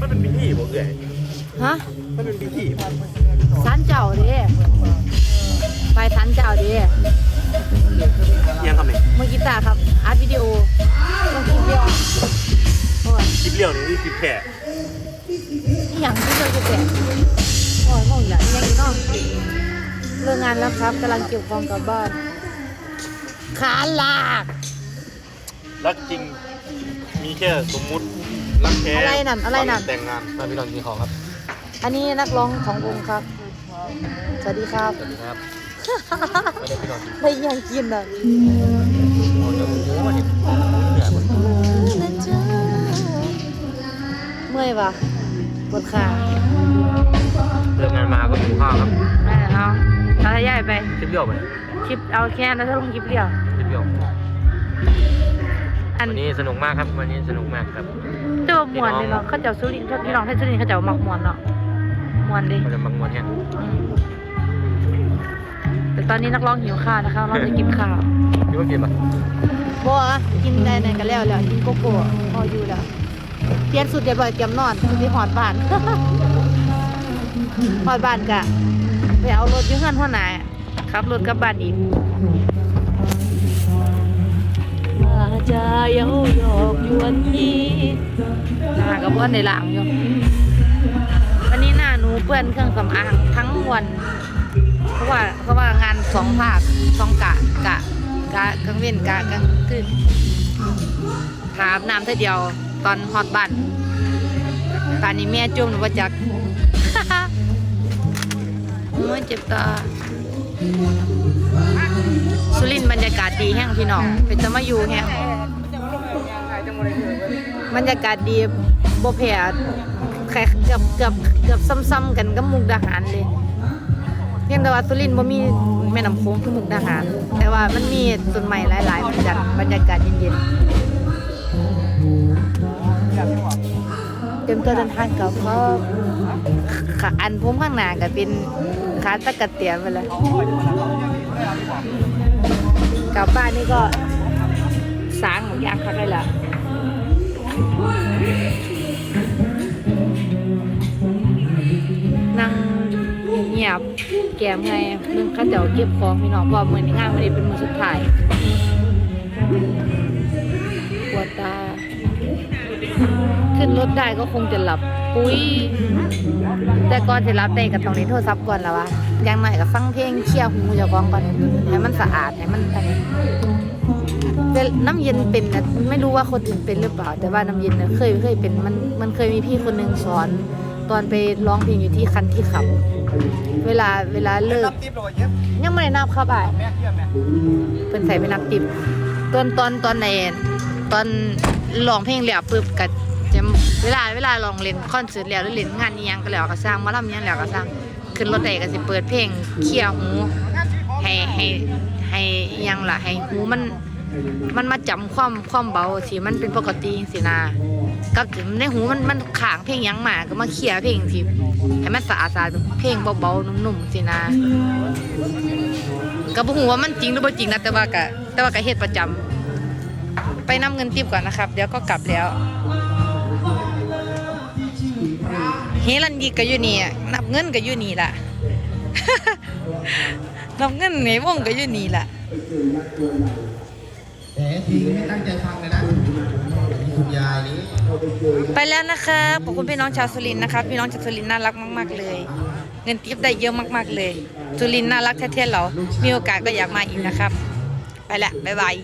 มันเป็นพิธีบ่เอ่ยฮะมันเป็นพิธีบ่สันเจ้าเดิไปสันเจ้าเดิยังทำไมเมื่อกี้ตาครับอัดวิดีโอลงคลิปเดียวโอ้ยคลิปเลี้ยวนี่คือคลิปแค่อหย่างที่เราจะแจกโอ้ยมองอีกแล้วยังอีก เนาะเลิกงานแล้วครับกำลังเก็บของกลับบ้าน ขาลากรักจริง มีแค่สมมุติ รักแท้อะไรนั่นอะไรนั่น แต่งงานมาพี่น้องกินของครับอันนี้นักร้องของวงครับ สวัสดีครับสวัสดีครับไม่ได้พี่น้องกินได้ยังกินอะของเดี๋ยวผมรู้ว่าเนี่ยเหนื่อยหมดเมื่อยปะปวดขา เลิกงานมาก็หิวข้าวครับนั่นแหละ เอาเอาให้ยายไป คลิปเลี้ยวไปคลิปเอาแค่นั้นถ้าลงคลิปเดียว คลิปเลี้ยวอันวันนี้สนุกมากครับ วันนี้สนุกมากครับเจ้ามวนเลยเนาะเขาเจ้าสุรินทร์พี่น้องท่านสุรินทร์เขาเจ้ามักมวนเนาะมวนดิเราจะมังมวนแค่อืมแต่ตอนนี้นักร้องหิวข้าวนะคะเราจะกินข้าวพี่ว่ากินปะบัวกินได้ไหนกันแล้วแล้วกินโกโก้พออยู่แล้วเปลี่ยนสุดเดี๋ยวบ่อยเตรียมนอนที่หอดบ้าน หอดบ้านกะ ไปเอารถยุ่เงินหัวหน้าขับรถกลับบ้านอีกมาจะเย้าหยอกยวนยีหน้ากับว่าในหลังอยู่วันนี้หน้าหนูเปื้อนเครื่องสำอางทั้งวันเพราะว่าเพราะว่างานสองภาคสองกะกะกะกลางเว้นกะกลางคืนถามน้ำเท่าเดียวตอนฮอตบ้านป่านนี้แม่จุ่มหนูว่าจัก โอ้ยเจ็บตา สุรินทร์บรรยากาศดีแห้งพี่น้อง เป็นจะมาอยู่แห้งบรรยากาศดีบ่แพ้แค่เกือบเกือบเกือบซ้ำๆกันกับมุกดาหารเลยเพียงแต่ว่าสุรินทร์บ่มีแม่น้ำโขงคือมุกดาหาร แต่ว่ามันมีต้นไม้หลายๆมันจัดบรรยากาศเย็นๆเตรียมตัวเดินทางกับพ่อขาอันผมข้างหน้าก็เป็น ขาตะกะเตียนไปเลยกลับบ้านนี่ก็สางหมดยางพักเลยล่ะนั่งเงียบแกมไงนึงข้าเจ้าเก็บของพี่น้องเพราะว่ามือนงานไม่ได้เป็นมือสุดท้าย ถได้ก็คงจะหลับปุ้ยแต่ก่อนจะหลับได้ก็ต้องเล่นโทรศัพท์ก่อนแล้ววะอย่างหน่อยก็ฟังเพลงเคลียร์หูเจ้าของก่อนให้มันสะอาดให้มันอันนี้แต่น้ำเย็นเป็นนะไม่รู้ว่าคนอื่นเป็นหรือเปล่า แต่ว่าน้ำเย็นนะเคยเคยเป็นมันมันเคยมีพี่คนหนึ่งสอน ตอนไปร้องเพลงอยู่ที่คันที่ขับ เวลาเวลาเลิกติ๊บเลยเย็บยังไม่ได้นับครับอะแม่เยี่ยมแม่เป็นใส่ไปนับติบตอนตอนตอนในตอนร้องเพลงแล้วปุ๊บก็จะ เวลาเวลาลองเล่นคอนเสิร์ตแล้วหรือเล่นงานอิหยังก็แล้วก็สร้างมาลำยังแล้วก็สร้างขึ้นรถไดก็สิเปิดเพลงเคลียร์หูให้ให้ให้ยังล่ะให้หูมันมันมาจำความความเบาที่มันเป็นปกติสินะกับในหูมันมันขางเพลงยังมาก็มาเคลียร์เพลงที่ให้มันสะอาดสะอาดเพลงเบาๆนุ่มๆสินะก็บ่ฮู้ว่ามันจริงหรือบ่จริงนะแต่ว่าก็แต่ว่าก็เฮ็ดประจำไปนำเงินติบก่อนนะครับ เดี๋ยวก็กลับแล้ว เฮลันยีก็อยู่นี่อะนับเงินก็อยู่นี่ล่ะนับเงินในวงก็อยู่นี่ล่ะแต่ทีไม่ตั้งใจฟังเลยนะคุณยายนี่ไปแล้วนะครับขอบคุณพี่น้องชาวสุรินทร์นะครับพี่น้องชาวสุรินทร์น่ารักมาก ๆ เลย เงินทิปได้เยอะมาก ๆ เลย สุรินทร์น่ารักแท้ๆเรามีโอกาสก็อยากมาอีกนะครับ ไปละบ๊ายบาย